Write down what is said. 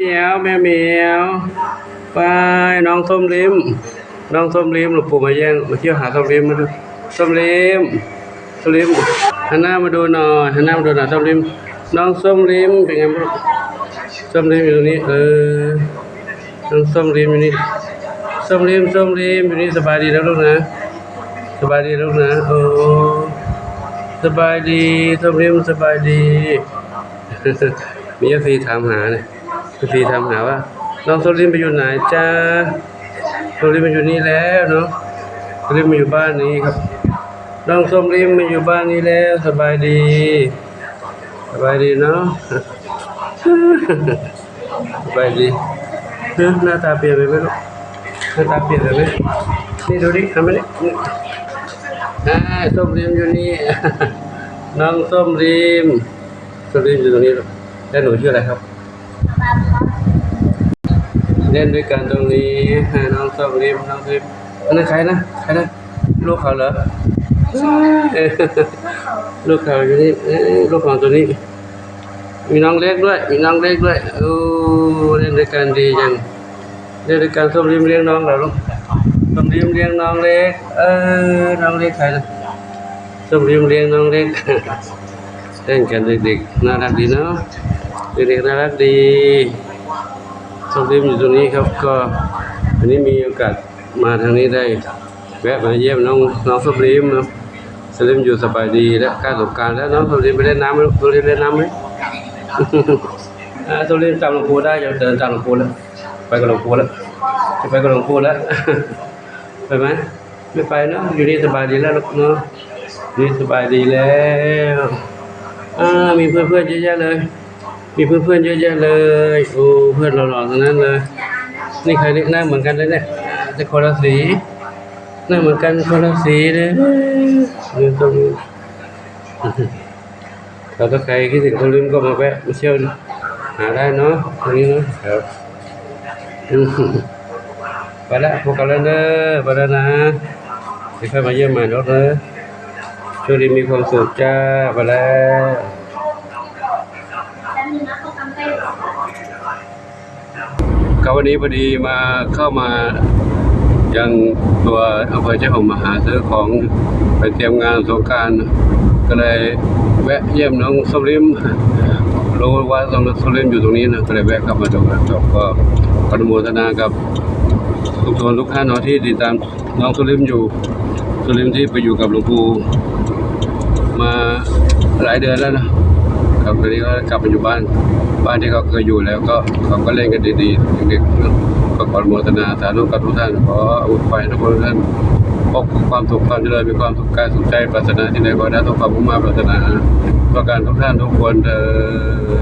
เมียวแม่เมียวไปน้องส้มลิมน้องส้มลิมหลวงปู่มาแย่งมาเที่ยวหาส้มลิมมาดูส้มลิมส้มลิมหันหน้ามาดูหน่อยหันหน้ามาดูหน่อยส้มลิมน้องส้มลิมเป็นไงบ้างส้มลิมอยู่ตรงนี้เออน้องส้มลิมอยู่นี่ส้มลิมส้มลิมอยู่นี่สบายดีแล้วลูกนะ สบายดีลูกนะโอ้สบายดีส้มลิมสบายดีมีเอฟซีถามหาเนี่ย เอฟซีถามหาว่า น้องโซลินไปอยู่ไหนจ้าโซลินมาอยู่นี่แล้วเนาะโซลินมาอยู่บ้านนี้ครับ น้องส้มลิมมาอยู่บ้านนี้แล้ว สบายดี สบายดีเนาะสบายดีเฮ้ยหน้าตาเปลี่ยนไปไหมลูกหน้าตาเปลี่ยนไปไหมนี่ดูดิทำไมเนี่ยอ่าส้มลิมอยู่นี่ น้องส้มลิมส้มลิมอยู่ตรงนี้ลูกแล้วหนูชื่ออะไรครับ เล่นด้วยกันตรงนี้ให้น้องส้มริมน้องริมอันนั้นใครนะใครนะลูกเขาเหรอเออลูกเขาอยู่นี่เอ้ยลูกของตัวนี้ มีน้องเล็กด้วย มีน้องเล็กด้วยโอ้เล่นด้วยกันดีจังเล่นด้วยกันส้มริมเลี้ยงน้องเหรอลูกส้มริมเลี้ยงน้องเล็ก เออน้องเล็กใครนะส้มริมเลี้ยงน้องเล็กเล่นกันเด็กๆน่ารักดีเนาะ เด็กๆน่ารักดีสมริมอยู่ตรงนี้ครับ ก็วันนี้มีโอกาสมาทางนี้ได้ แวะมาเยี่ยมน้องน้องสมริมนะสมริมอยู่สบายดีและการสงการแล้วน้องสมริมไปเล่นน้ำไหมสมริมเล่นน้ำไหมอ่าสมริมจำหลวงปู่ได้จะเดินตามหลวงปู่แล้ว ไปกับหลวงปู่แล้ว จะไปกับหลวงปู่แล้ว ไปไหมไม่ไปเนาะอยู่นี่สบายดีแล้วเนาะนี่สบายดีแล้ว อ่า มีเพื่อนๆเยอะแยะเลย มีเพื่อนๆเยอะแยะเลยโอ้เพื่อนหล่อๆทั้งนั้นเลย นี่ใครเนี่ยหน้าเหมือนกันเลยเนี่ยแต่คนละสีหน้าเหมือนกันคนละสีเลยนี่ตรงนี้เราถ้าใครคิดถึงคนลืมก็มาแวะมาเที่ยวหาได้เนาะตรงนี้เนาะครับไปละพบกันแล้วเนอะไปแล้วนะเดี๋ยวค่อยมาเยี่ยมใหม่รถเนอะช่วงนี้มีความสุขจ้าไปแล้ว ก็วันนี้พอดีมาเข้ามายังตัวอำเภอเจ้าของมหาซื้อของไปเตรียมงานสงการก็เลยแวะเยี่ยมน้องสลิมรู้ว่าน้องสลิมอยู่ตรงนี้นะก็เลยแวะกลับมาดูนะครับก็กอนุโมทนากับทุกคนทุกท่านเนาะที่ติดตามน้องสลิมอยู่สลิมที่ไปอยู่กับหลวงปู่มาหลายเดือนแล้วนะครับตอนนี้ก็กลับมาอยู่บ้าน บ้านที่เขาเคยอยู่แล้วก็เขาก็เล่นกันดีๆเด็กๆก็ขออนุโมทนาสาธุกับทุกท่านขออาวุธไฟทุกคนทุกท่านพบความสุขความเจริญมีความสุขกายสุขใจปรารถนาที่ไหนก็ได้ทุกความมุ่งมาปรารถนาประการทุกท่านทุกคนเออ